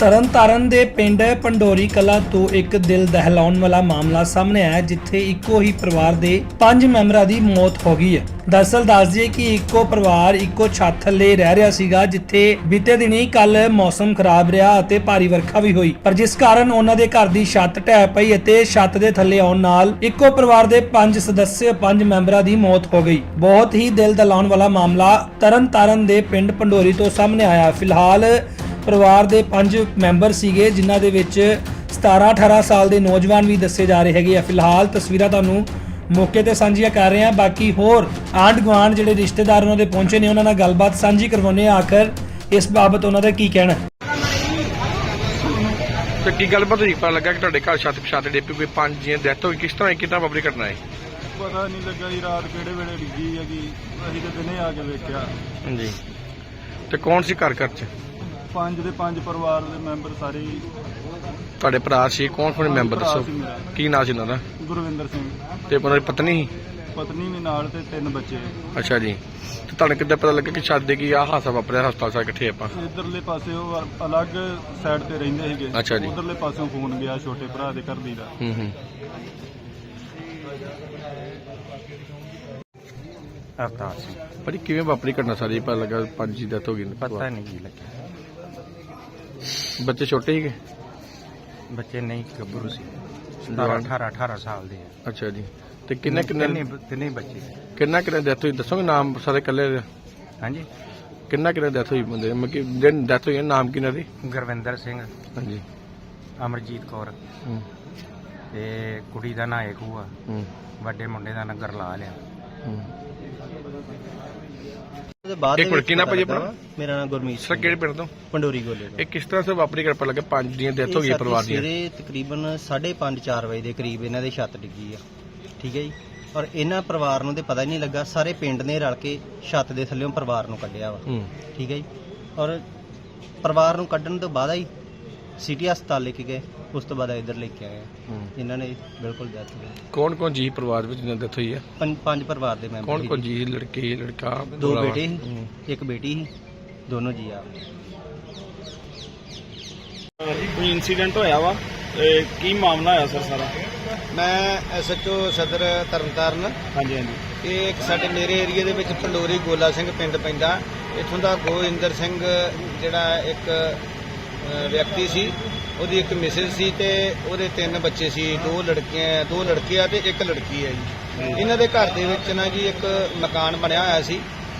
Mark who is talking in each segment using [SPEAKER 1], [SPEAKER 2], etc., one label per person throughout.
[SPEAKER 1] ਤਰਨਤਾਰਨ ਦੇ ਪਿੰਡ ਪੰਡੋਰੀ ਕਲਾ ਤੋਂ ਇੱਕ ਦਿਲ ਦਹਿਲਾਉਣ ਵਾਲਾ ਮਾਮਲਾ ਸਾਹਮਣੇ ਆਇਆ ਹੈ, ਜਿੱਥੇ ਇੱਕੋ ਹੀ ਪਰਿਵਾਰ ਦੇ ਪੰਜ ਮੈਂਬਰਾਂ ਦੀ ਮੌਤ ਹੋ ਗਈ ਹੈ। ਦਰਅਸਲ ਦੱਸ ਦਈਏ ਕਿ ਇੱਕੋ ਪਰਿਵਾਰ ਇੱਕੋ ਛੱਤ ਥੱਲੇ ਰਹਿ ਰਿਹਾ ਸੀਗਾ ਜਿੱਥੇ ਬੀਤੇ ਦਿਨੀ ਕੱਲ ਮੌਸਮ ਖਰਾਬ ਰਿਹਾ ਅਤੇ ਭਾਰੀ ਵਰਖਾ ਵੀ ਹੋਈ। ਪਰ ਜਿਸ ਕਾਰਨ ਉਹਨਾਂ ਦੇ ਘਰ ਦੀ ਛੱਤ ਢਹਿ ਪਈ ਅਤੇ ਛੱਤ ਦੇ ਥੱਲੇ ਆਉਣ ਨਾਲ ਇੱਕੋ ਪਰਿਵਾਰ ਦੇ ਪੰਜ ਸਦੱਸਿਆ ਪੰਜ ਮੈਂਬਰਾਂ ਦੀ ਮੌਤ ਹੋ ਗਈ। ਬਹੁਤ ਹੀ ਦਿਲ ਦਹਿਲਾਉਣ ਵਾਲਾ ਮਾਮਲਾ ਤਰਨਤਾਰਨ ਦੇ ਪਿੰਡ ਪੰਡੋਰੀ ਤੋਂ ਸਾਹਮਣੇ ਆਇਆ। ਫਿਲਹਾਲ ਪਰਿਵਾਰ ਦੇ ਪੰਜ ਮੈਂਬਰ ਸੀਗੇ ਜਿਨ੍ਹਾਂ ਦੇ ਵਿੱਚ 17 18 ਸਾਲ ਦੇ ਨੌਜਵਾਨ ਵੀ ਦੱਸੇ ਜਾ ਰਹੇ ਹੈਗੇ ਆ। ਫਿਲਹਾਲ ਤਸਵੀਰਾਂ ਤੁਹਾਨੂੰ ਮੌਕੇ ਤੇ ਸਾਂਝੀਆਂ ਕਰ ਰਹੇ ਹਾਂ। ਬਾਕੀ ਹੋਰ ਆਂਢ ਗੁਆਂਢ ਜਿਹੜੇ ਰਿਸ਼ਤੇਦਾਰ ਉਹਨਾਂ ਦੇ ਪਹੁੰਚੇ ਨੇ ਉਹਨਾਂ ਨਾਲ ਗੱਲਬਾਤ ਸਾਂਝੀ ਕਰਵਾਉਂਦੇ ਆ ਆਖਰ ਇਸ ਬਾਬਤ ਉਹਨਾਂ ਦਾ ਕੀ ਕਹਿਣਾ।
[SPEAKER 2] ਤੇ ਕੀ ਗੱਲਬਾਤ ਹੋਈ? ਪਤਾ ਲੱਗਾ ਕਿ ਤੁਹਾਡੇ ਘਰ ਛੱਤ ਛੱਤ ਡੇਪੀ ਕੋਈ ਪੰਜ ਜੀਆਂ ਡੈਥ ਹੋਈ ਕਿਸ ਤਰ੍ਹਾਂ ਕਿਦਾਂ ਵਾਪਰੀ ਘਟਨਾ ਹੈ
[SPEAKER 3] ਪਤਾ ਨਹੀਂ ਲੱਗਾ ਜੀ ਰਾਤ ਕਿਹੜੇ ਵੇਲੇ ਡਿੱਗੀ ਹੈਗੀ। ਅਸੀਂ ਤੇ ਦਿਨੇ ਆ ਕੇ ਵੇਖਿਆ।
[SPEAKER 2] ਹਾਂਜੀ। ਤੇ ਕੌਣ ਸੀ ਘਰ ਘਰ ਚ?
[SPEAKER 3] ਪੰਜ ਦੇ ਪੰਜ ਪਰਿਵਾਰ ਦੇ ਮੈਂਬਰ ਸਾਰੇ ਹੀ।
[SPEAKER 2] ਤੁਹਾਡੇ ਭਰਾ ਸੀ ਕੌਣ ਕੌਣ ਮੈਂਬਰ
[SPEAKER 3] ਭਰਾ
[SPEAKER 2] ਦੱਸੋ?
[SPEAKER 3] ਸੀ ਮੇਰਾ।
[SPEAKER 2] ਕੀ ਨਾਂ ਸੀ ਉਹਨਾਂ ਦਾ?
[SPEAKER 3] ਗੁਰਵਿੰਦਰ ਸਿੰਘ।
[SPEAKER 2] ਤੇ ਉਹਨਾਂ ਦੀ ਪਤਨੀ? ਸੀ?
[SPEAKER 3] ਪਤਨੀ ਵੀ ਨਾਲ ਤੇ ਤਿੰਨ ਬੱਚੇ।
[SPEAKER 2] ਅੱਛਾ ਜੀ। ਤੇ ਤੁਹਾਨੂੰ ਕਿੱਦਾਂ ਪਤਾ ਲੱਗਾ ਕਿ ਦੇ ਕੀ ਆ ਹਾਸਾ ਵਾਪਰਿਆ ਹਸਪਤਾਲ ਸਾਰੇ ਇਕੱਠੇ ਆਪਾਂ?
[SPEAKER 3] ਇਧਰਲੇ ਪਾਸੇ ਉਹ ਅਲੱਗ ਸਾਈਡ ਤੇ ਰਹਿੰਦੇ ਸੀਗੇ।
[SPEAKER 2] ਅੱਛਾ ਜੀ।
[SPEAKER 3] ਉਧਰਲੇ ਪਾਸਿਓਂ ਫੋਨ ਗਿਆ ਛੋਟੇ ਭਰਾ ਦੇ ਘਰ ਦੀ ਦਾ।
[SPEAKER 2] ਹੂੰ ਹੂੰ।
[SPEAKER 4] ਅਵਤਾਰ ਸਿੰਘ।
[SPEAKER 2] ਕਿਵੇਂ ਵਾਪਰੀ ਘਟਨਾ ਸਾਰੀ? ਪਤਾ ਲੱਗਾ ਪੰਜ ਜੀ ਡੈਥ ਹੋ ਗਈ
[SPEAKER 4] ਪਤਾ ਨਹੀਂ ਕੀ ਲੱਗਿਆ।
[SPEAKER 2] ਬੱਚੇ ਛੋਟੇ ਸੀਗੇ
[SPEAKER 4] ਬੱਚੇ ਨਹੀਂ ਗੱਭਰੂ ਸੀ। 17
[SPEAKER 2] ਜਵਾਨ।
[SPEAKER 4] 18 18 ਸਾਲ ਦੇ ਆ।
[SPEAKER 2] ਅੱਛਾ ਜੀ। ਤੇ ਕਿੰਨੇ ਕਿੰਨੇ
[SPEAKER 4] ਤਿੰਨੇ ਤਿੰਨੇ ਬੱਚੇ।
[SPEAKER 2] ਕਿੰਨਾ ਕਿੰਨੇ ਡੈਥ ਹੋਈ? ਦੱਸੋਗੇ ਨਾਮ ਸਾਰੇ ਇਕੱਲੇ ਦੇ?
[SPEAKER 4] ਹਾਂਜੀ।
[SPEAKER 2] ਕਿੰਨਾ ਕਿੰਨੇ ਡੈਥ ਹੋਈ ਬੰਦੇ? ਮਤਲਬ ਕਿ ਜਿਹਨ ਡੈਥ ਹੋਈ ਹੈ, ਨਾਮ ਕਿਹਨਾਂ ਦੀ?
[SPEAKER 4] ਗੁਰਵਿੰਦਰ ਸਿੰਘ
[SPEAKER 2] ਹਾਂਜੀ।
[SPEAKER 4] ਅਮਰਜੀਤ ਕੌਰ।
[SPEAKER 2] ਹੂੰ।
[SPEAKER 4] ਤੇ ਕੁੜੀ ਦਾ ਨਾਂ ਏਕੂ ਆ।
[SPEAKER 2] ਹੂੰ।
[SPEAKER 4] ਵੱਡੇ ਮੁੰਡੇ ਦਾ ਨਾਂ ਗਰਲਾਲ ਆ।
[SPEAKER 2] ਹੂੰ।
[SPEAKER 5] ਬਾਅਦ
[SPEAKER 2] ਇੱਕ
[SPEAKER 5] ਦੇ
[SPEAKER 2] ਮਿੰਟ,
[SPEAKER 5] ਵਿੱਚ
[SPEAKER 2] ਕੀ ਨਾਂ
[SPEAKER 5] ਪਤਾ
[SPEAKER 2] ਭਾਜੀ
[SPEAKER 5] ਲੱਗਾ
[SPEAKER 2] ਆਪਣਾ?
[SPEAKER 5] ਵਾ। ਮੇਰਾ ਨਾਮ ਗੁਰਮੀਤ
[SPEAKER 2] ਸਰ
[SPEAKER 5] ਸਿੰਘ
[SPEAKER 2] ਕਿਹੜੇ ਪਿੰਡ ਤੋਂ?
[SPEAKER 5] ਪੰਡੋਰੀ ਗੋਲੇ ਤੋਂ।
[SPEAKER 2] ਇਹ ਕਿਸ ਤਰ੍ਹਾਂ ਸੇ ਵਾਪਰੀ ਕਰ ਪਾ ਲੱਗਾ? ਪੰਜ ਦੀਆਂ ਡੈਥ ਹੋ ਗਈ
[SPEAKER 5] ਇਹ
[SPEAKER 2] ਹੈ ਪਰਿਵਾਰ
[SPEAKER 5] ਸਾਡੀ
[SPEAKER 2] ਦੀਆਂ
[SPEAKER 5] ਸਵੇਰੇ ਤਕਰੀਬਨ 5:30 4 ਵਜੇ ਦੇ ਕਰੀਬ ਇਹਨਾਂ ਦੇ ਛੱਤ ਡਿੱਗੀ ਆ। ਠੀਕ ਹੈ ਜੀ? ਔਰ ਇਹਨਾਂ ਪਰਿਵਾਰ ਨੂੰ ਤੇ ਪਤਾ ਹੀ ਨਹੀਂ ਲੱਗਾ ਸਾਰੇ ਪਿੰਡ ਨੇ ਰਲ ਕੇ ਛੱਤ ਦੇ ਥੱਲੇੋਂ ਪਰਿਵਾਰ ਨੂੰ ਕੱਢਿਆ ਵਾ।
[SPEAKER 2] ਹੂੰ।
[SPEAKER 5] ਠੀਕ ਹੈ ਜੀ? ਔਰ ਪਰਿਵਾਰ ਨੂੰ ਕੱਢਣ ਤੋਂ ਬਾਅਦ ਹੀ ਸਿਟੀ ਹਸਪਤਾਲ ਲੈ ਕੇ ਗਏ। ਉਸ ਤੋਂ ਬਾਅਦ ਇੱਧਰ ਲੈ ਕੇ ਆਏ
[SPEAKER 2] ਹੂੰ।
[SPEAKER 5] ਇਹਨਾਂ ਨੇ ਬਿਲਕੁਲ ਡੈਥ ਹੋ ਗਈ।
[SPEAKER 2] ਕੌਣ ਕੌਣ ਜੀ ਪਰਿਵਾਰ ਵਿੱਚ ਜਿਹਨਾਂ ਡੈਥ ਹੋਈ ਹੈ
[SPEAKER 5] ਪੰਜ ਪੰਜ ਪਰਿਵਾਰ ਦੇ ਮੈਂਬਰ
[SPEAKER 2] ਕੌਣ ਕੌਣ
[SPEAKER 5] ਜੀ।
[SPEAKER 2] ਜੀ ਲੜਕੇ ਲੜਕਾ
[SPEAKER 5] ਦੋ
[SPEAKER 2] ਭਰਾਵਾ?
[SPEAKER 5] ਬੇਟੇ ਸੀ। ਇੱਕ ਬੇਟੀ ਸੀ ਦੋਨੋਂ ਜੀ ਆ
[SPEAKER 3] ਕੋਈ ਇਨਸੀਡੈਂਟ ਹੋਇਆ ਵਾ? ਕੀ ਮਾਮਲਾ ਹੋਇਆ ਸਰ ਸਾਰਾ?
[SPEAKER 6] ਮੈਂ ਐਸਐਚਓ ਸਦਰ ਤਰਨਤਾਰਨ।
[SPEAKER 3] ਹਾਂਜੀ ਹਾਂਜੀ।
[SPEAKER 6] ਇਹ ਇੱਕ ਸਾਡੇ ਮੇਰੇ ਏਰੀਆ ਦੇ ਵਿੱਚ ਪੰਡੋਰੀ ਗੋਲਾ ਸਿੰਘ ਪਿੰਡ ਪੈਂਦਾ। ਇੱਥੋਂ ਦਾ ਗੋਇੰਦਰ ਸਿੰਘ ਜਿਹੜਾ ਇੱਕ ਅ, ਵਿਅਕਤੀ ਸੀ ਉਹਦੀ ਇੱਕ ਮਿਸਿਸ ਸੀ ਤੇ ਉਹਦੇ ਤਿੰਨ ਬੱਚੇ ਸੀ ਦੋ ਲੜਕੀਆਂ ਦੋ ਲੜਕੇ ਆ ਤੇ ਇੱਕ ਲੜਕੀ ਹੈ ਜੀ। ਇਹਨਾਂ ਦੇ ਘਰ ਦੇ ਵਿੱਚ ਨਾ ਜੀ ਇੱਕ ਮਕਾਨ ਬਣਿਆ ਹੋਇਆ ਸੀ।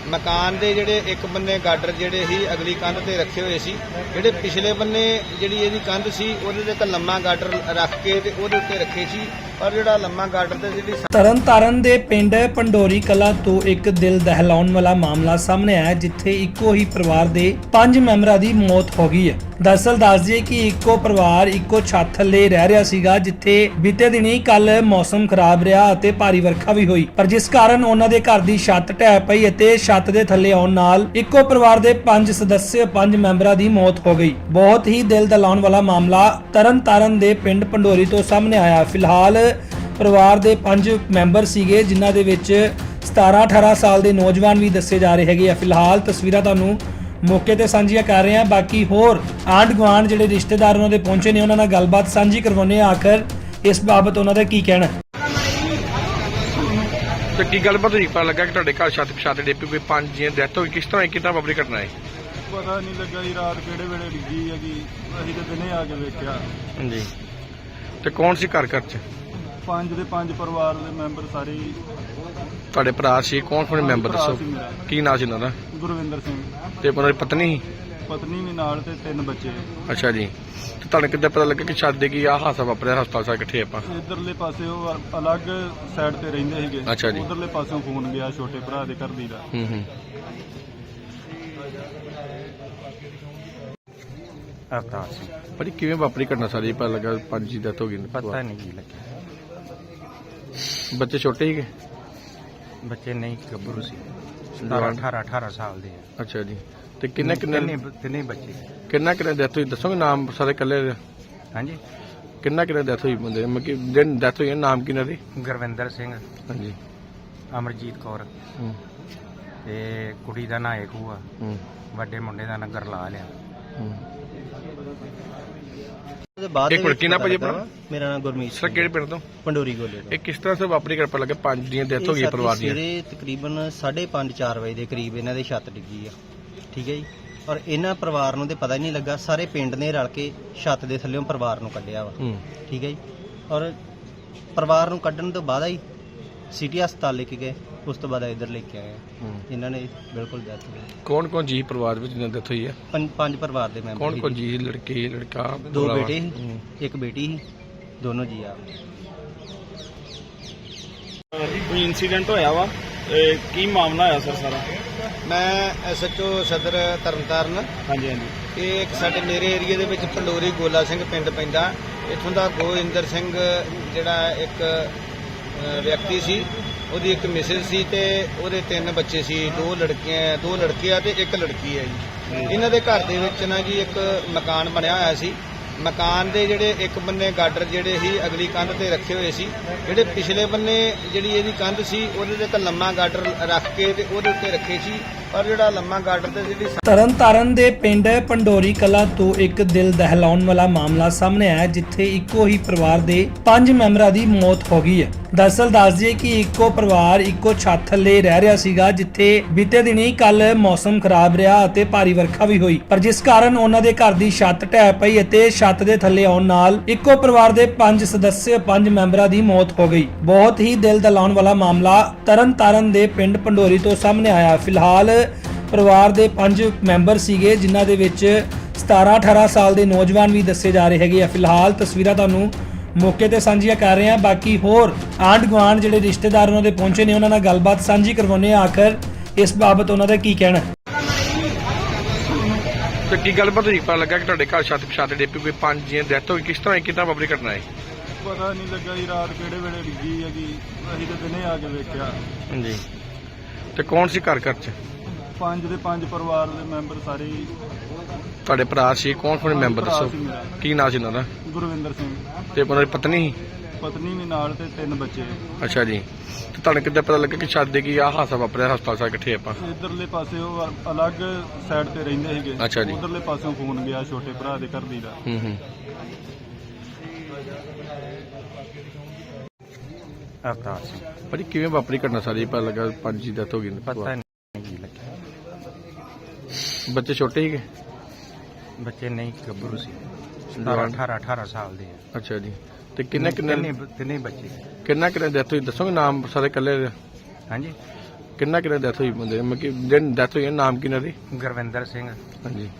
[SPEAKER 6] ਮਕਾਨ ਦੇ ਜਿਹੜੇ ਇੱਕ ਬੰਨੇ ਗਾਡਰ ਜਿਹੜੇ ਸੀ ਅਗਲੀ ਕੰਧ ਤੇ ਰੱਖੇ ਹੋਏ ਸੀ। ਜਿਹੜੇ ਪਿਛਲੇ ਬੰਨੇ ਜਿਹੜੀ ਇਹਦੀ ਕੰਧ ਸੀ ਉਹਦੇ ਤੇ ਇੱਕ ਲੰਮਾ ਗਾਡਰ ਰੱਖ ਕੇ ਤੇ ਉਹਦੇ ਉੱਤੇ ਰੱਖੇ ਸੀ। ਪਰ ਜਿਹੜਾ ਲੰਮਾ ਗਾਡਰ ਤੇ ਜਿਹੜੀ
[SPEAKER 1] ਤਰਨਤਾਰਨ ਦੇ ਪਿੰਡ ਪੰਡੋਰੀ ਕਲਾ ਤੋਂ ਇੱਕ ਦਿਲ ਦਹਿਲਾਉਣ ਵਾਲਾ ਮਾਮਲਾ ਸਾਹਮਣੇ ਆਇਆ, ਜਿੱਥੇ ਇੱਕੋ ਹੀ ਪਰਿਵਾਰ ਦੇ ਪੰਜ ਮੈਂਬਰਾਂ ਦੀ ਮੌਤ ਹੋ ਗਈ ਹੈ। ਦਰਅਸਲ ਦੱਸ ਦਈਏ ਕਿ ਇੱਕੋ ਪਰਿਵਾਰ, ਇੱਕੋ ਛੱਤ ਥੱਲੇ ਰਹਿ ਰਿਹਾ ਸੀਗਾ, ਜਿੱਥੇ ਬੀਤੇ ਦਿਨੀ ਕੱਲ ਮੌਸਮ ਖਰਾਬ ਰਿਹਾ ਅਤੇ ਭਾਰੀ ਵਰਖਾ ਵੀ ਹੋਈ। ਪਰ ਜਿਸ ਕਾਰਨ ਉਹਨਾਂ ਦੇ ਘਰ ਦੀ ਛੱਤ ਢਹਿ ਪਈ ਅਤੇ ਛੱਤ ਦੇ ਥੱਲੇ ਆਉਣ ਨਾਲ ਇੱਕੋ ਪਰਿਵਾਰ ਦੇ ਪੰਜ ਸਦੱਸਿਆ ਪੰਜ ਮੈਂਬਰਾਂ ਦੀ ਮੌਤ ਹੋ ਗਈ। ਬਹੁਤ ਹੀ ਦਿਲ ਦਹਿਲਾਉਣ ਵਾਲਾ ਮਾਮਲਾ ਤਰਨਤਾਰਨ ਦੇ ਪਿੰਡ ਪੰਡੋਰੀ ਤੋਂ ਸਾਹਮਣੇ ਆਇਆ। ਫਿਲਹਾਲ ਪਰਿਵਾਰ ਦੇ ਪੰਜ ਮੈਂਬਰ ਸੀਗੇ ਜਿਨ੍ਹਾਂ ਦੇ ਵਿੱਚ 17 18 ਸਾਲ ਦੇ ਨੌਜਵਾਨ ਵੀ ਦੱਸੇ ਜਾ ਰਹੇ ਹੈਗੇ ਆ। ਫਿਲਹਾਲ ਤਸਵੀਰਾਂ ਤੁਹਾਨੂੰ ਮੌਕੇ ਤੇ ਸਾਂਝੀਆਂ ਕਰ ਰਹੇ ਹਾਂ। ਬਾਕੀ ਹੋਰ ਆਂਢ ਗੁਆਂਢ ਜਿਹੜੇ ਰਿਸ਼ਤੇਦਾਰ ਉਹਨਾਂ ਦੇ ਪਹੁੰਚੇ ਨੇ ਉਹਨਾਂ ਨਾਲ ਗੱਲਬਾਤ ਸਾਂਝੀ ਕਰਵਾਉਂਦੇ ਆ ਆਖਰ ਇਸ ਬਾਬਤ ਉਹਨਾਂ ਦਾ ਕੀ ਕਹਿਣਾ? ਹੈ।
[SPEAKER 2] ਤੇ ਕੀ ਗੱਲਬਾਤ ਹੋਈ? ਪਤਾ ਲੱਗਾ ਕਿ ਤੁਹਾਡੇ ਘਰ ਛੱਤ ਛੱਤ ਡੇਪੀ ਕੋਈ ਪੰਜ ਜੀਆਂ ਡੈਥ ਹੋਈ। ਕਿਸ ਤਰ੍ਹਾਂ ਕਿਦਾਂ ਵਾਪਰੀ ਘਟਨਾ ਹੈ
[SPEAKER 3] ਪਤਾ ਨਹੀਂ ਲੱਗਾ ਜੀ ਰਾਤ ਕਿਹੜੇ ਵੇਲੇ ਡਿੱਗੀ ਹੈਗੀ ਅਸੀਂ ਤੇ ਦਿਨੇ ਆ ਕੇ ਵੇਖਿਆ।
[SPEAKER 2] ਹਾਂਜੀ। ਤੇ ਕੌਣ ਸੀ ਘਰ ਘਰ ਚ?
[SPEAKER 3] ਪੰਜ ਦੇ ਪੰਜ ਪਰਿਵਾਰ ਦੇ ਮੈਂਬਰ ਸਾਰੇ ਹੀ।
[SPEAKER 2] ਤੁਹਾਡੇ ਭਰਾ ਸੀ ਕੌਣ ਕੌਣ ਮੈਂਬਰ
[SPEAKER 3] ਭਰਾ
[SPEAKER 2] ਦੱਸੋ?
[SPEAKER 3] ਸੀ ਮੇਰਾ।
[SPEAKER 2] ਕੀ ਨਾਂ ਸੀ ਉਹਨਾਂ ਦਾ?
[SPEAKER 3] ਗੁਰਵਿੰਦਰ ਸਿੰਘ।
[SPEAKER 2] ਤੇ ਉਹਨਾਂ ਦੀ ਪਤਨੀ? ਸੀ?
[SPEAKER 3] ਪਤਨੀ ਵੀ ਨਾਲ ਤੇ ਤਿੰਨ ਬੱਚੇ।
[SPEAKER 2] ਅੱਛਾ ਜੀ। ਤੇ ਤੁਹਾਨੂੰ ਕਿੱਦਾਂ ਪਤਾ ਲੱਗਾ ਕਿ ਛੱਤ ਦੇ ਕੀ ਆ ਹਾਸਾ ਵਾਪਰਿਆ ਹਸਪਤਾਲ ਸਾਰੇ ਇਕੱਠੇ ਆਪਾਂ?
[SPEAKER 3] ਇਧਰਲੇ ਪਾਸੇ ਉਹ ਅਲੱਗ ਸਾਈਡ ਤੇ ਰਹਿੰਦੇ ਸੀਗੇ।
[SPEAKER 2] ਅੱਛਾ ਜੀ।
[SPEAKER 3] ਉਧਰਲੇ ਪਾਸਿਓਂ ਫੋਨ ਗਿਆ ਛੋਟੇ ਭਰਾ ਦੇ ਘਰ ਦੀ ਦਾ।
[SPEAKER 2] ਹੂੰ ਹੂੰ।
[SPEAKER 4] ਅਵਤਾਰ ਸਿੰਘ।
[SPEAKER 2] ਕਿਵੇਂ ਵਾਪਰੀ ਘਟਨਾ ਸਾਰੀ? ਪਤਾ ਲੱਗਾ ਪੰਜ ਜੀ ਡੈਥ ਹੋ ਗਈ।
[SPEAKER 4] ਪਤਾ ਨਹੀਂ ਕੀ ਲੱਗਿਆ।
[SPEAKER 2] ਬੱਚੇ ਛੋਟੇ ਸੀਗੇ
[SPEAKER 4] ਬੱਚੇ ਨਹੀਂ ਗੱਭਰੂ ਸੀ। 17
[SPEAKER 2] ਜਵਾਨ।
[SPEAKER 4] 18 18 ਸਾਲ ਦੇ ਆ।
[SPEAKER 2] ਅੱਛਾ ਜੀ। ਤੇ ਕਿੰਨੇ ਕਿੰਨੇ
[SPEAKER 4] ਤਿੰਨੇ ਤਿੰਨੇ ਬੱਚੇ।
[SPEAKER 2] ਕਿੰਨਾ ਕਿੰਨੇ ਡੈਥ ਹੋਈ? ਦੱਸੋਗੇ ਨਾਮ ਸਾਰੇ ਇਕੱਲੇ ਦੇ?
[SPEAKER 4] ਹਾਂਜੀ।
[SPEAKER 2] ਕਿੰਨਾ ਕਿੰਨੇ ਡੈਥ ਹੋਈ ਬੰਦੇ ਮਤਲਬ ਕਿ ਜਿਹਨ ਡੈਥ ਹੋਈ ਹੈ, ਨਾਮ ਕਿਹਨਾਂ ਦੀ?
[SPEAKER 4] ਗੁਰਵਿੰਦਰ ਸਿੰਘ
[SPEAKER 2] ਹਾਂਜੀ।
[SPEAKER 4] ਅਮਰਜੀਤ ਕੌਰ।
[SPEAKER 2] ਹੂੰ।
[SPEAKER 4] ਤੇ ਕੁੜੀ ਦਾ ਨਾਂ ਏਕੂ ਆ।
[SPEAKER 2] ਹੂੰ।
[SPEAKER 4] ਵੱਡੇ ਮੁੰਡੇ ਦਾ ਨਾਂ ਗਰਲਾਲ ਆ।
[SPEAKER 2] ਹੂੰ।
[SPEAKER 5] ਉਹਦੇ ਬਾਅਦ
[SPEAKER 2] ਇੱਕ
[SPEAKER 5] ਦੇ
[SPEAKER 2] ਮਿੰਟ,
[SPEAKER 5] ਵਿੱਚ
[SPEAKER 2] ਕੀ ਨਾਮ
[SPEAKER 5] ਪਤਾ
[SPEAKER 2] ਭਾਜੀ
[SPEAKER 5] ਲੱਗਾ।
[SPEAKER 2] ਆਪਣਾ?
[SPEAKER 5] ਵਾ। ਮੇਰਾ ਨਾਮ ਗੁਰਮੀਤ
[SPEAKER 2] ਸਰ
[SPEAKER 5] ਸਿੰਘ
[SPEAKER 2] ਕਿਹੜੇ ਪਿੰਡ ਤੋਂ?
[SPEAKER 5] ਪੰਡੋਰੀ ਗੋਲੇ ਤੋਂ।
[SPEAKER 2] ਇਹ ਕਿਸ ਤਰ੍ਹਾਂ ਸੇ ਵਾਪਰੀ ਕਰ ਪਾ ਲੱਗੇ? ਪੰਜ ਦੀਆਂ ਡੈਥ ਹੋ ਗਈ
[SPEAKER 5] ਇਹ
[SPEAKER 2] ਪਰਿਵਾਰ
[SPEAKER 5] ਸਾਡੀ
[SPEAKER 2] ਦੀਆਂ?
[SPEAKER 5] ਸਵੇਰੇ ਤਕਰੀਬਨ 5:30 4 ਵਜੇ ਦੇ ਕਰੀਬ ਇਹਨਾਂ ਦੇ ਛੱਤ ਡਿੱਗੀ ਆ। ਠੀਕ ਹੈ ਜੀ? ਔਰ ਇਹਨਾਂ ਪਰਿਵਾਰ ਨੂੰ ਤੇ ਪਤਾ ਹੀ ਨਹੀਂ ਲੱਗਾ ਸਾਰੇ ਪਿੰਡ ਨੇ ਰਲ ਕੇ ਛੱਤ ਦੇ ਥੱਲੇੋਂ ਪਰਿਵਾਰ ਨੂੰ ਕੱਢਿਆ ਵਾ।
[SPEAKER 2] ਹੂੰ।
[SPEAKER 5] ਠੀਕ ਹੈ ਜੀ? ਔਰ ਪਰਿਵਾਰ ਨੂੰ ਕੱਢਣ ਤੋਂ ਬਾਅਦ ਹੀ ਸਿਟੀ ਹਸਪਤਾਲ ਲੈ ਕੇ ਗਏ। ਉਸ ਤੋਂ ਬਾਅਦ ਇੱਧਰ ਲੈ ਕੇ ਆਏ।
[SPEAKER 2] ਹੂੰ।
[SPEAKER 5] ਇਹਨਾਂ ਨੇ ਬਿਲਕੁਲ ਡੈਥ ਹੋ ਗਈ।
[SPEAKER 2] ਕੌਣ ਕੌਣ ਜੀ ਪਰਿਵਾਰ ਵਿੱਚ ਜਿਹਨਾਂ ਡੈਥ ਹੋਈ ਹੈ
[SPEAKER 5] ਪੰਜ ਪੰਜ ਪਰਿਵਾਰ ਦੇ ਮੈਂਬਰ
[SPEAKER 2] ਕੌਣ
[SPEAKER 5] ਸੀ
[SPEAKER 2] ਕੌਣ
[SPEAKER 5] ਜੀ।
[SPEAKER 2] ਲੜਕੇ ਲੜਕਾ
[SPEAKER 5] ਦੋ? ਬੇਟੇ ਸੀ। ਇੱਕ ਬੇਟੀ ਸੀ। ਦੋਨੋਂ ਜੀ ਆ।
[SPEAKER 3] ਜੀ ਕੋਈ ਇਨਸੀਡੈਂਟ ਹੋਇਆ ਵਾ? ਇਹ ਕੀ ਮਾਮਲਾ ਹੋਇਆ ਸਰ ਸਾਰਾ?
[SPEAKER 6] ਮੈਂ ਐਸਐਚਓ ਸਦਰ ਤਰਨਤਾਰਨ।
[SPEAKER 3] ਹਾਂਜੀ ਹਾਂਜੀ।
[SPEAKER 6] ਇਹ ਇੱਕ ਸਾਡੇ ਮੇਰੇ ਏਰੀਆ ਦੇ ਵਿੱਚ ਪੰਡੋਰੀ ਗੋਲਾ ਸਿੰਘ ਪਿੰਡ ਪੈਂਦਾ। ਇੱਥੋਂ ਦਾ ਗੋਇੰਦਰ ਸਿੰਘ ਜਿਹੜਾ ਇੱਕ ਅ, ਵਿਅਕਤੀ ਸੀ। ਉਹਦੀ ਇੱਕ ਮਿਸਿਸ ਸੀ ਤੇ ਉਹਦੇ ਤਿੰਨ ਬੱਚੇ ਸੀ ਦੋ ਲੜਕੀਆਂ ਦੋ ਲੜਕੇ ਆ ਤੇ ਇੱਕ ਲੜਕੀ ਹੈ ਜੀ। ਇਹਨਾਂ ਦੇ ਘਰ ਦੇ ਵਿੱਚ ਨਾ ਜੀ ਇੱਕ ਮਕਾਨ ਬਣਿਆ ਹੋਇਆ ਸੀ। ਮਕਾਨ ਦੇ ਜਿਹੜੇ ਇੱਕ ਬੰਨੇ ਗਾਡਰ ਜਿਹੜੇ ਸੀ ਅਗਲੀ ਕੰਧ ਤੇ ਰੱਖੇ ਹੋਏ ਸੀ। ਜਿਹੜੇ ਪਿਛਲੇ ਬੰਨੇ ਜਿਹੜੀ ਇਹਦੀ ਕੰਧ ਸੀ ਉਹਦੇ ਤੇ ਇੱਕ ਲੰਮਾ ਗਾਡਰ ਰੱਖ ਕੇ ਤੇ ਉਹਦੇ ਉੱਤੇ ਰੱਖੇ ਸੀ। ਪਰ ਜਿਹੜਾ ਲੰਮਾ ਗਾਡਰ ਤੇ ਜਿਹੜੀ
[SPEAKER 1] ਤਰਨਤਾਰਨ ਦੇ ਪਿੰਡ ਪੰਡੋਰੀ ਕਲਾ ਤੋਂ ਇੱਕ ਦਿਲ ਦਹਿਲਾਉਣ ਵਾਲਾ ਮਾਮਲਾ ਸਾਹਮਣੇ ਆਇਆ, ਜਿੱਥੇ ਇੱਕੋ ਹੀ ਪਰਿਵਾਰ ਦੇ ਪੰਜ ਮੈਂਬਰਾਂ ਦੀ ਮੌਤ ਹੋ ਗਈ ਹੈ। ਦਰਅਸਲ ਦੱਸ ਦਈਏ ਕਿ ਇੱਕੋ ਪਰਿਵਾਰ, ਇੱਕੋ ਛੱਤ ਥੱਲੇ ਰਹਿ ਰਿਹਾ ਸੀਗਾ, ਜਿੱਥੇ ਬੀਤੇ ਦਿਨੀ ਕੱਲ ਮੌਸਮ ਖਰਾਬ ਰਿਹਾ ਅਤੇ ਭਾਰੀ ਵਰਖਾ ਵੀ ਹੋਈ। ਪਰ ਜਿਸ ਕਾਰਨ ਉਹਨਾਂ ਦੇ ਘਰ ਦੀ ਛੱਤ ਢਹਿ ਪਈ ਅਤੇ ਛੱਤ ਦੇ ਥੱਲੇ ਆਉਣ ਨਾਲ ਇੱਕੋ ਪਰਿਵਾਰ ਦੇ ਪੰਜ ਸਦੱਸਿਆ ਪੰਜ ਮੈਂਬਰਾਂ ਦੀ ਮੌਤ ਹੋ ਗਈ। ਬਹੁਤ ਹੀ ਦਿਲ ਦਹਿਲਾਉਣ ਵਾਲਾ ਮਾਮਲਾ ਤਰਨਤਾਰਨ ਦੇ ਪਿੰਡ ਪੰਡੋਰੀ ਤੋਂ ਸਾਹਮਣੇ ਆਇਆ। ਫਿਲਹਾਲ ਪਰਿਵਾਰ ਦੇ ਪੰਜ ਮੈਂਬਰ ਸੀਗੇ ਜਿਨ੍ਹਾਂ ਦੇ ਵਿੱਚ 17 18 ਸਾਲ ਦੇ ਨੌਜਵਾਨ ਵੀ ਦੱਸੇ ਜਾ ਰਹੇ ਹੈਗੇ ਆ। ਫਿਲਹਾਲ ਤਸਵੀਰਾਂ ਤੁਹਾਨੂੰ ਮੌਕੇ ਤੇ ਸਾਂਝੀਆਂ ਕਰ ਰਹੇ ਹਾਂ। ਬਾਕੀ ਹੋਰ ਆਂਢ ਗੁਆਂਢ ਜਿਹੜੇ ਰਿਸ਼ਤੇਦਾਰ ਉਹਨਾਂ ਦੇ ਪਹੁੰਚੇ ਨੇ ਉਹਨਾਂ ਨਾਲ ਗੱਲਬਾਤ ਸਾਂਝੀ ਕਰਵਾਉਂਦੇ ਆ ਆਖਰ ਇਸ ਬਾਬਤ ਉਹਨਾਂ ਦਾ ਕੀ ਕਹਿਣਾ? ਹੈ
[SPEAKER 2] ਤੇ ਕੀ ਗੱਲਬਾਤ ਹੋਈ? ਪਤਾ ਲੱਗਾ ਕਿ ਤੁਹਾਡੇ ਘਰ ਛੱਤ ਛੱਤ ਡੇਪੀ ਕੋਈ ਪੰਜ ਦੀਆਂ ਡੈਥ ਹੋ ਗਈ ਕਿਸ ਤਰ੍ਹਾਂ ਇਹ ਕਿੱਦਾਂ ਵਾਪਰੀ ਘਟਨਾ ਹੈ
[SPEAKER 3] ਪਤਾ ਨਹੀਂ ਲੱਗਾ ਜੀ ਰਾਤ ਕਿਹੜੇ ਵੇਲੇ ਡਿੱਗੀ ਹੈਗੀ। ਅਸੀਂ ਤੇ ਦਿਨੇ ਆ ਕੇ ਵੇਖਿਆ।
[SPEAKER 2] ਹਾਂਜੀ। ਤੇ ਕੌਣ ਸੀ ਘਰ ਘਰ ਚ?
[SPEAKER 3] ਪੰਜ ਦੇ ਪੰਜ ਪਰਿਵਾਰ ਦੇ ਮੈਂਬਰ ਸਾਰੇ ਹੀ।
[SPEAKER 2] ਤੁਹਾਡੇ ਭਰਾ ਸੀ ਕੌਣ ਕੌਣ ਮੈਂਬਰ
[SPEAKER 3] ਭਰਾ
[SPEAKER 2] ਦੱਸੋ?
[SPEAKER 3] ਸੀ ਮੇਰਾ।
[SPEAKER 2] ਕੀ ਨਾਂ ਸੀ ਉਹਨਾਂ ਦਾ?
[SPEAKER 3] ਗੁਰਵਿੰਦਰ ਸਿੰਘ।
[SPEAKER 2] ਤੇ ਉਹਨਾਂ ਦੀ ਪਤਨੀ? ਸੀ?
[SPEAKER 3] ਪਤਨੀ ਵੀ ਨਾਲ ਤੇ ਤਿੰਨ ਬੱਚੇ।
[SPEAKER 2] ਅੱਛਾ ਜੀ। ਤੇ ਤੁਹਾਨੂੰ ਕਿੱਦਾਂ ਪਤਾ ਲੱਗਾ ਕਿ ਛੱਤ ਦੇ ਕੀ ਆ? ਹਾਸਾ ਵਾਪਰਿਆ ਹਸਪਤਾਲ ਸਾਰੇ ਇਕੱਠੇ ਆਪਾਂ?
[SPEAKER 3] ਇਧਰਲੇ ਪਾਸੇ ਉਹ ਅਲੱਗ ਸਾਈਡ ਤੇ ਰਹਿੰਦੇ ਸੀਗੇ।
[SPEAKER 2] ਅੱਛਾ ਜੀ।
[SPEAKER 3] ਉਧਰਲੇ ਪਾਸੋਂ ਫੋਨ ਗਿਆ ਛੋਟੇ ਭਰਾ ਦੇ ਘਰ ਦੀ ਦਾ।
[SPEAKER 2] ਹੂੰ ਹੂੰ।
[SPEAKER 4] ਅਵਤਾਰ ਸਿੰਘ।
[SPEAKER 2] ਭਾਜੀ ਕਿਵੇਂ ਵਾਪਰੀ ਘਟਨਾ ਸਾਰੀ? ਪਤਾ ਲੱਗਾ ਪੰਜ ਦੀ ਡੈਥ ਹੋ ਗਈ।
[SPEAKER 4] ਪਤਾ ਨਹੀਂ
[SPEAKER 2] ਬੱਚੇ ਛੋਟੇ ਸੀਗੇ
[SPEAKER 4] ਬੱਚੇ ਨਹੀਂ ਗੱਭਰੂ ਸੀ। 17
[SPEAKER 2] ਜਵਾਨ।
[SPEAKER 4] 18 18 ਸਾਲ ਦੇ ਆ।
[SPEAKER 2] ਅੱਛਾ ਜੀ। ਤੇ ਕਿੰਨੇ ਕਿੰਨੇ
[SPEAKER 4] ਤਿੰਨੇ ਤਿੰਨੇ ਬੱਚੇ।
[SPEAKER 2] ਕਿੰਨਾ ਕਿੰਨੇ ਡੈਥ ਹੋਈ? ਦੱਸੋਗੇ ਨਾਮ ਸਾਰੇ ਇਕੱਲੇ ਦੇ?
[SPEAKER 4] ਹਾਂਜੀ।
[SPEAKER 2] ਕਿੰਨਾ ਕਿੰਨੇ ਡੈਥ ਹੋਈ ਬੰਦੇ ਮਤਲਬ ਕਿ ਜਿਹਨ ਡੈਥ ਹੋਈ ਹੈ, ਨਾਮ ਕਿਹਨਾਂ ਦੀ?
[SPEAKER 4] ਗੁਰਵਿੰਦਰ ਸਿੰਘ
[SPEAKER 2] ਹਾਂਜੀ।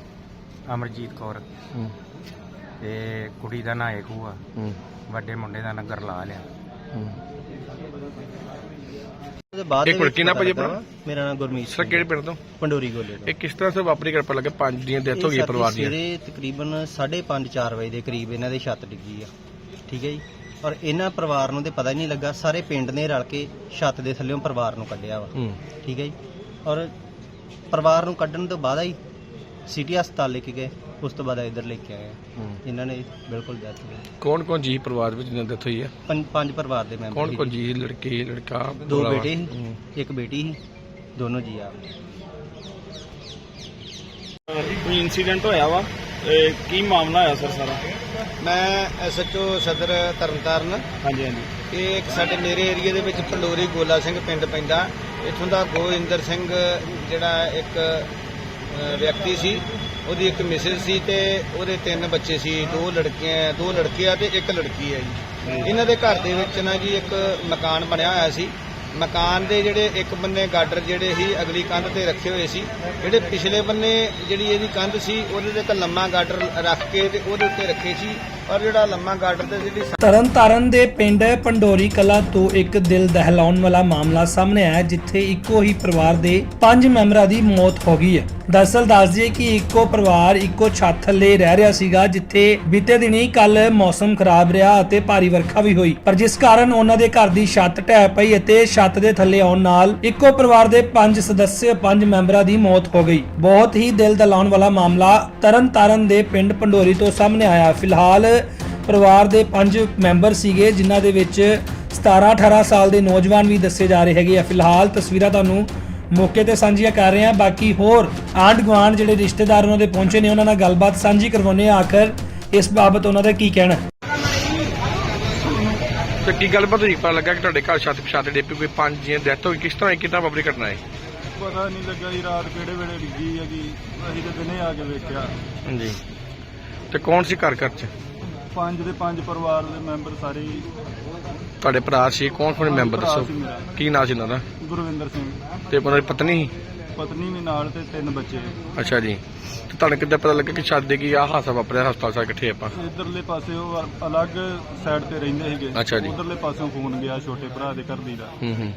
[SPEAKER 4] ਅਮਰਜੀਤ ਕੌਰ।
[SPEAKER 2] ਹੂੰ।
[SPEAKER 4] ਤੇ ਕੁੜੀ ਦਾ ਨਾਂ ਏਕੂ ਆ।
[SPEAKER 2] ਹੂੰ।
[SPEAKER 4] ਵੱਡੇ ਮੁੰਡੇ ਦਾ ਨਾਂ ਗਰਲਾਲ ਆ।
[SPEAKER 2] ਹੂੰ।
[SPEAKER 5] ਉਹਦੇ ਬਾਅਦ
[SPEAKER 2] ਇੱਕ
[SPEAKER 5] ਦੇ
[SPEAKER 2] ਮਿੰਟ, ਕੀ ਨਾਮ ਭਾਜੀ ਆਪਣਾ?
[SPEAKER 5] ਮੇਰਾ ਨਾਮ ਗੁਰਮੀਤ
[SPEAKER 2] ਸਰ
[SPEAKER 5] ਸਿੰਘ
[SPEAKER 2] ਕਿਹੜੇ ਪਿੰਡ ਤੋਂ?
[SPEAKER 5] ਪੰਡੋਰੀ ਗੋਲੇ ਤੋਂ।
[SPEAKER 2] ਇਹ ਕਿਸ ਤਰ੍ਹਾਂ ਸੇ ਵਾਪਰੀ ਕਰ ਪਾ ਲੱਗੇ? ਪੰਜ ਦੀਆਂ ਡੈਥ ਹੋ ਗਈ
[SPEAKER 5] ਇਹ
[SPEAKER 2] ਪਰਿਵਾਰ ਦੀਆਂ।
[SPEAKER 5] ਸਵੇਰੇ ਤਕਰੀਬਨ 5:30 4 ਵਜੇ ਦੇ ਕਰੀਬ ਇਹਨਾਂ ਦੇ ਛੱਤ ਡਿੱਗੀ ਆ। ਠੀਕ ਹੈ ਜੀ? ਔਰ ਇਹਨਾਂ ਪਰਿਵਾਰ ਨੂੰ ਤੇ ਪਤਾ ਹੀ ਨਹੀਂ ਲੱਗਾ ਸਾਰੇ ਪਿੰਡ ਨੇ ਰਲ ਕੇ ਛੱਤ ਦੇ ਥੱਲੇੋਂ ਪਰਿਵਾਰ ਨੂੰ ਕੱਢਿਆ ਵਾ।
[SPEAKER 2] ਹੂੰ।
[SPEAKER 5] ਠੀਕ ਹੈ ਜੀ? ਔਰ ਪਰਿਵਾਰ ਨੂੰ ਕੱਢਣ ਤੋਂ ਬਾਅਦ ਹੀ ਸਿਟੀ ਹਸਪਤਾਲ ਲੈ ਕੇ ਗਏ ਉਸ ਤੋਂ ਬਾਅਦ ਇੱਧਰ ਲੈ ਕੇ ਆਏ।
[SPEAKER 2] ਹੂੰ।
[SPEAKER 5] ਇਹਨਾਂ ਨੇ ਬਿਲਕੁਲ ਡੈਥ ਹੋ ਗਈ।
[SPEAKER 2] ਕੌਣ ਕੌਣ ਜੀ ਪਰਿਵਾਰ ਵਿੱਚ ਜਿਹਨਾਂ ਡੈਥ ਹੋਈ ਹੈ?
[SPEAKER 5] ਪੰਜ ਪੰਜ ਪਰਿਵਾਰ ਦੇ ਮੈਂਬਰ
[SPEAKER 2] ਕੌਣ ਕੌਣ
[SPEAKER 5] ਜੀ।
[SPEAKER 2] ਜੀ ਲੜਕੇ ਲੜਕਾ
[SPEAKER 5] ਦੋ? ਬੇਟੇ ਸੀ। ਇੱਕ ਬੇਟੀ ਸੀ ਦੋਨੋਂ ਜੀ ਆ
[SPEAKER 3] ਜੀ ਕੋਈ ਇਨਸੀਡੈਂਟ ਹੋਇਆ ਵਾ? ਇਹ ਕੀ ਮਾਮਲਾ ਹੋਇਆ ਸਰ ਸਾਰਾ?
[SPEAKER 6] ਮੈਂ ਐਸਐਚਓ ਸਦਰ ਤਰਨਤਾਰਨ।
[SPEAKER 3] ਹਾਂਜੀ ਹਾਂਜੀ।
[SPEAKER 6] ਇਹ ਇੱਕ ਸਾਡੇ ਮੇਰੇ ਏਰੀਆ ਦੇ ਵਿੱਚ ਪੰਡੋਰੀ ਗੋਲਾ ਸਿੰਘ ਪਿੰਡ ਪੈਂਦਾ। ਇੱਥੋਂ ਦਾ ਗੋਇੰਦਰ ਸਿੰਘ ਜਿਹੜਾ ਇੱਕ ਵਿਅਕਤੀ ਸੀ ਉਹਦੀ ਇੱਕ ਮਿਸਿਸ ਸੀ ਤੇ ਉਹਦੇ ਤਿੰਨ ਬੱਚੇ ਸੀ ਦੋ ਲੜਕੀਆਂ ਦੋ ਲੜਕੇ ਆ ਤੇ ਇੱਕ ਲੜਕੀ ਹੈ ਜੀ। ਇਹਨਾਂ ਦੇ ਘਰ ਦੇ ਵਿੱਚ ਨਾ ਜੀ ਇੱਕ ਮਕਾਨ ਬਣਿਆ ਹੋਇਆ ਸੀ। ਮਕਾਨ ਦੇ ਜਿਹੜੇ ਇੱਕ ਬੰਨੇ ਗਾਡਰ ਜਿਹੜੇ ਸੀ ਅਗਲੀ ਕੰਧ ਤੇ ਰੱਖੇ ਹੋਏ ਸੀ। ਜਿਹੜੇ ਪਿਛਲੇ ਬੰਨੇ ਜਿਹੜੀ ਇਹਦੀ ਕੰਧ ਸੀ ਉਹਦੇ ਤੇ ਇੱਕ ਲੰਮਾ ਗਾਡਰ ਰੱਖ ਕੇ ਤੇ ਉਹਦੇ ਉੱਤੇ ਰੱਖੇ ਸੀ। ਪਰ ਜਿਹੜਾ ਲੰਮਾ ਗਾਡਰ ਤੇ ਜਿਹੜੀ
[SPEAKER 1] ਤਰਨਤਾਰਨ ਦੇ ਪਿੰਡ ਪੰਡੋਰੀ ਕਲਾ ਤੋਂ ਇੱਕ ਦਿਲ ਦਹਿਲਾਉਣ ਵਾਲਾ ਮਾਮਲਾ ਸਾਹਮਣੇ ਆਇਆ, ਜਿੱਥੇ ਇੱਕੋ ਹੀ ਪਰਿਵਾਰ ਦੇ ਪੰਜ ਮੈਂਬਰਾਂ ਦੀ ਮੌਤ ਹੋ ਗਈ ਹੈ। ਦਰਅਸਲ ਦੱਸ ਦਈਏ ਕਿ ਇੱਕੋ ਪਰਿਵਾਰ, ਇੱਕੋ ਛੱਤ ਥੱਲੇ ਰਹਿ ਰਿਹਾ ਸੀਗਾ, ਜਿੱਥੇ ਬੀਤੇ ਦਿਨੀ ਕੱਲ ਮੌਸਮ ਖਰਾਬ ਰਿਹਾ ਅਤੇ ਭਾਰੀ ਵਰਖਾ ਵੀ ਹੋਈ। ਪਰ ਜਿਸ ਕਾਰਨ ਉਹਨਾਂ ਦੇ ਘਰ ਦੀ ਛੱਤ ਢਹਿ ਪਈ ਅਤੇ ਛੱਤ ਦੇ ਥੱਲੇ ਆਉਣ ਨਾਲ ਇੱਕੋ ਪਰਿਵਾਰ ਦੇ ਪੰਜ ਸਦੱਸਿਆ ਪੰਜ ਮੈਂਬਰਾਂ ਦੀ ਮੌਤ ਹੋ ਗਈ। ਬਹੁਤ ਹੀ ਦਿਲ ਦਹਿਲਾਉਣ ਵਾਲਾ ਮਾਮਲਾ ਤਰਨਤਾਰਨ ਦੇ ਪਿੰਡ ਪੰਡੋਰੀ ਤੋਂ ਸਾਹਮਣੇ ਆਇਆ। ਫਿਲਹਾਲ ਪਰਿਵਾਰ ਦੇ ਪੰਜ ਮੈਂਬਰ ਸੀਗੇ ਜਿਨ੍ਹਾਂ ਦੇ ਵਿੱਚ 17 18 ਸਾਲ ਦੇ ਨੌਜਵਾਨ ਵੀ ਦੱਸੇ ਜਾ ਰਹੇ ਹੈਗੇ ਆ। ਫਿਲਹਾਲ ਤਸਵੀਰਾਂ ਤੁਹਾਨੂੰ ਮੌਕੇ ਤੇ ਸਾਂਝੀਆਂ ਕਰ ਰਹੇ ਹਾਂ। ਬਾਕੀ ਹੋਰ ਆਂਢ ਗੁਆਂਢ ਜਿਹੜੇ ਰਿਸ਼ਤੇਦਾਰ ਉਹਨਾਂ ਦੇ ਪਹੁੰਚੇ ਨੇ ਉਹਨਾਂ ਨਾਲ ਗੱਲਬਾਤ ਸਾਂਝੀ ਕਰਵਾਉਂਦੇ ਆ ਆਖਰ ਇਸ ਬਾਬਤ ਉਹਨਾਂ ਦਾ ਕੀ ਕਹਿਣਾ? ਹੈ
[SPEAKER 2] ਤੇ ਕੀ ਗੱਲਬਾਤ ਹੋਈ? ਪਤਾ ਲੱਗਾ ਕਿ ਤੁਹਾਡੇ ਘਰ ਛੱਤ ਛੱਤ ਡਿੱਪੀ ਕੋਈ ਪੰਜ ਜੀਆਂ ਡੈਥ ਹੋ ਗਈ ਕਿਸ ਤਰ੍ਹਾਂ ਇਹ ਕਿੰਨਾ ਵਾਪਰੀ ਘਟਨਾ ਹੈ
[SPEAKER 3] ਪਤਾ ਨਹੀਂ ਲੱਗਾ ਜੀ ਰਾਤ ਕਿਹੜੇ ਵੇਲੇ ਡਿੱਗੀ ਹੈਗੀ ਅਸੀਂ ਤੇ ਦਿਨੇ ਆ ਕੇ ਵੇਖਿਆ।
[SPEAKER 2] ਹਾਂਜੀ। ਤੇ ਕੌਣ ਸੀ ਘਰ ਘਰ ਚ?
[SPEAKER 3] ਪੰਜ ਦੇ ਪੰਜ ਪਰਿਵਾਰ ਦੇ ਮੈਂਬਰ ਸਾਰੇ ਹੀ।
[SPEAKER 2] ਤੁਹਾਡੇ ਭਰਾ ਸੀ ਕੌਣ ਕੌਣ ਮੈਂਬਰ
[SPEAKER 3] ਭਰਾ
[SPEAKER 2] ਦੱਸੋ?
[SPEAKER 3] ਸੀ ਮੇਰਾ।
[SPEAKER 2] ਕੀ ਨਾਂ ਸੀ ਉਹਨਾਂ ਦਾ?
[SPEAKER 3] ਗੁਰਵਿੰਦਰ ਸਿੰਘ।
[SPEAKER 2] ਤੇ ਉਹਨਾਂ ਦੀ ਪਤਨੀ? ਸੀ?
[SPEAKER 3] ਪਤਨੀ ਵੀ ਨਾਲ ਤੇ ਤਿੰਨ ਬੱਚੇ।
[SPEAKER 2] ਅੱਛਾ ਜੀ। ਤੇ ਤੁਹਾਨੂੰ ਕਿੱਦਾਂ ਪਤਾ ਲੱਗਾ ਕਿ ਦੇ ਕੀ ਆ ਹਾਸਾ ਵਾਪਰਿਆ ਹਸਪਤਾਲ ਸਾਰੇ ਇਕੱਠੇ ਆਪਾਂ?
[SPEAKER 3] ਇਧਰਲੇ ਪਾਸੇ ਉਹ ਅਲੱਗ ਸਾਈਡ ਤੇ ਰਹਿੰਦੇ ਸੀਗੇ।
[SPEAKER 2] ਅੱਛਾ ਜੀ।
[SPEAKER 3] ਉਧਰਲੇ ਪਾਸਿਓਂ ਫੋਨ ਗਿਆ ਛੋਟੇ ਭਰਾ ਦੇ ਘਰ ਦੀ ਦਾ।
[SPEAKER 2] ਹੂੰ ਹੂੰ।